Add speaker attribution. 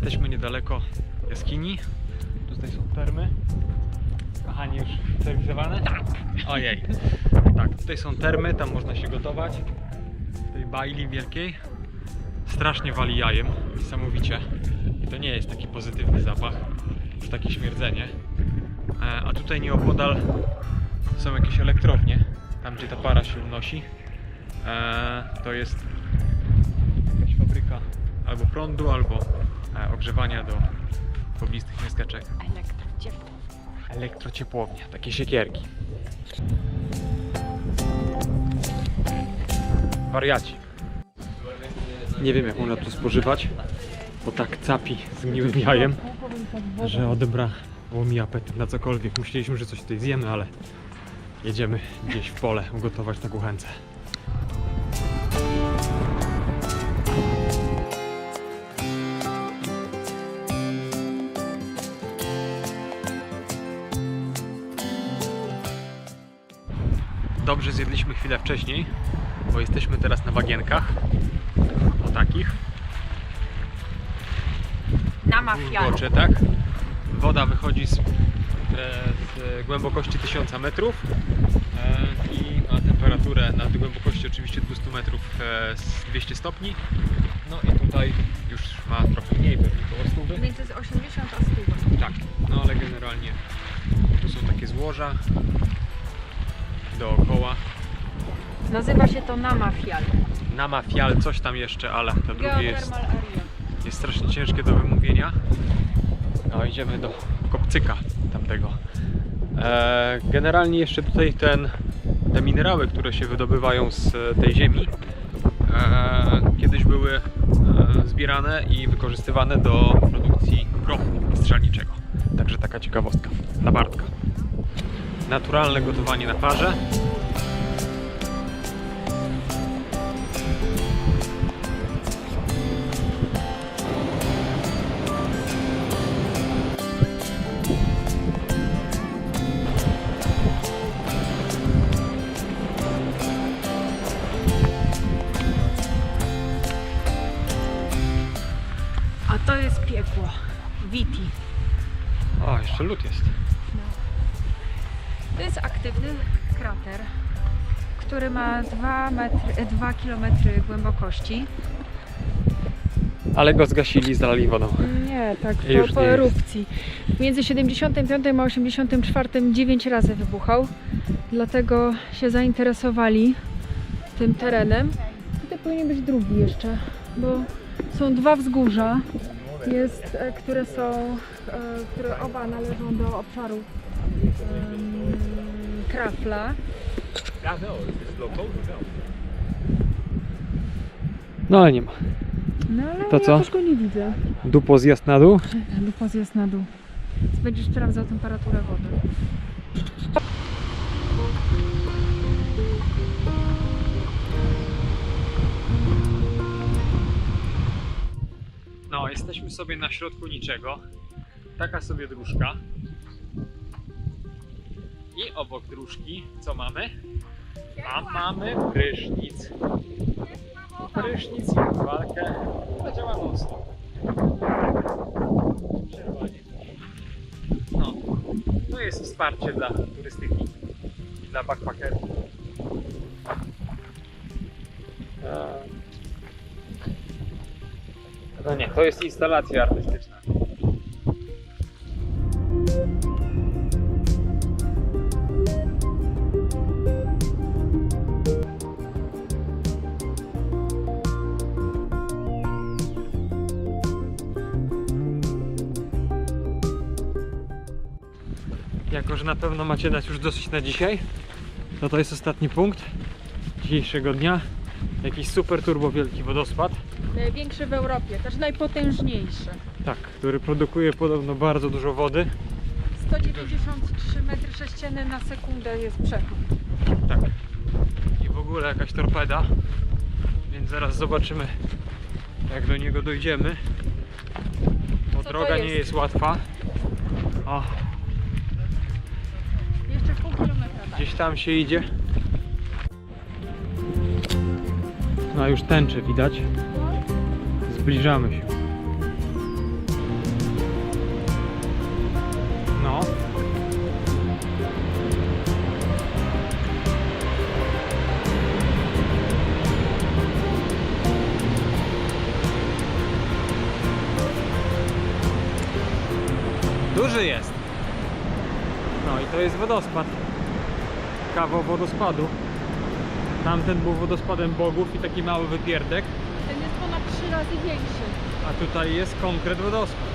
Speaker 1: termami. Tutaj są termy. Kochani, już serwizowane? Tak. Ojej. Tak, tutaj są termy, tam można się gotować. W tej bajli wielkiej. Strasznie wali jajem, niesamowicie. I to nie jest taki pozytywny zapach, już takie śmierdzenie. E, A tutaj nieopodal są jakieś elektrownie, tam gdzie ta para się unosi. E, To jest jakaś fabryka albo prądu, albo ogrzewania do poblistych miasteczek.
Speaker 2: Elektrociepło.
Speaker 1: Elektrociepłownia, takie siekierki. Wariaci. Nie wiem jak można to spożywać, bo tak capi z gniłym jajem, że odebrało mi apetyt na cokolwiek. Myśleliśmy, że coś tutaj zjemy, ale jedziemy gdzieś w pole ugotować na kuchence. Dobrze zjedliśmy chwilę wcześniej, bo jesteśmy teraz na bagienkach. O takich.
Speaker 2: Na.
Speaker 1: Urgocze, tak? Woda wychodzi z, e, z głębokości 1000 metrów e, i ma temperaturę na głębokości oczywiście 200 metrów e, z 200 stopni. No i tutaj już ma trochę mniej, pewnie koło 100.
Speaker 2: Między 80 a 100.
Speaker 1: Tak, no ale generalnie tu są takie złoża dookoła.
Speaker 2: Nazywa się to namafial.
Speaker 1: Namafial, coś tam jeszcze, ale to drugie jest, jest strasznie ciężkie do wymówienia. No idziemy do kopcyka tamtego. E, generalnie jeszcze tutaj ten, te minerały, które się wydobywają z tej ziemi, e, kiedyś były e, zbierane i wykorzystywane do produkcji prochu strzelniczego. Także taka ciekawostka dla Bartka. Naturalne gotowanie na parze.
Speaker 2: A to jest piekło. Viti.
Speaker 1: O, jeszcze lód jest.
Speaker 2: To jest aktywny krater, który ma 2, metry, 2 km głębokości.
Speaker 1: Ale go zgasili, zalali wodą.
Speaker 2: Nie, tak
Speaker 1: I już
Speaker 2: po, po
Speaker 1: nie jest.
Speaker 2: erupcji. Między 75 a 84 9 razy wybuchał, dlatego się zainteresowali tym terenem. Tutaj powinien być drugi jeszcze, bo są dwa wzgórza, jest, e, które są, e, które oba należą do obszaru Krafla.
Speaker 1: No ale nie ma.
Speaker 2: No ale
Speaker 1: To
Speaker 2: ja
Speaker 1: co?
Speaker 2: też go nie widzę.
Speaker 1: Dupo zjazd na dół.
Speaker 2: Dupa zjazd na dół. Będziesz sprawdzał temperaturę wody.
Speaker 1: No, jesteśmy sobie na środku niczego. Taka sobie dróżka. I obok dróżki co mamy? A mamy prysznic. Prysznic i walkę. To działa mocno. Przerwanie. No, to jest wsparcie dla turystyki, dla backpackerów. Eee, no nie, to jest instalacja artystyczna. Jako, że na pewno macie nas już dosyć na dzisiaj, to to jest ostatni punkt dzisiejszego dnia. Jakiś super turbo wielki wodospad.
Speaker 2: Największy w Europie, też najpotężniejszy.
Speaker 1: Tak, który produkuje podobno bardzo dużo wody.
Speaker 2: 193 metry sześcienne na sekundę jest przepływ.
Speaker 1: Tak. I w ogóle jakaś torpeda. Więc zaraz zobaczymy, jak do niego dojdziemy. Bo
Speaker 2: Co
Speaker 1: droga nie
Speaker 2: jest?
Speaker 1: jest łatwa. O, Gdzieś tam się idzie. No już tęczy widać. Zbliżamy się. No. Duży jest. No i to jest wodospad. Kawał wodospadu. Tamten był wodospadem bogów i taki mały wypierdek.
Speaker 2: Ten jest ponad trzy razy większy.
Speaker 1: A tutaj jest konkret wodospad.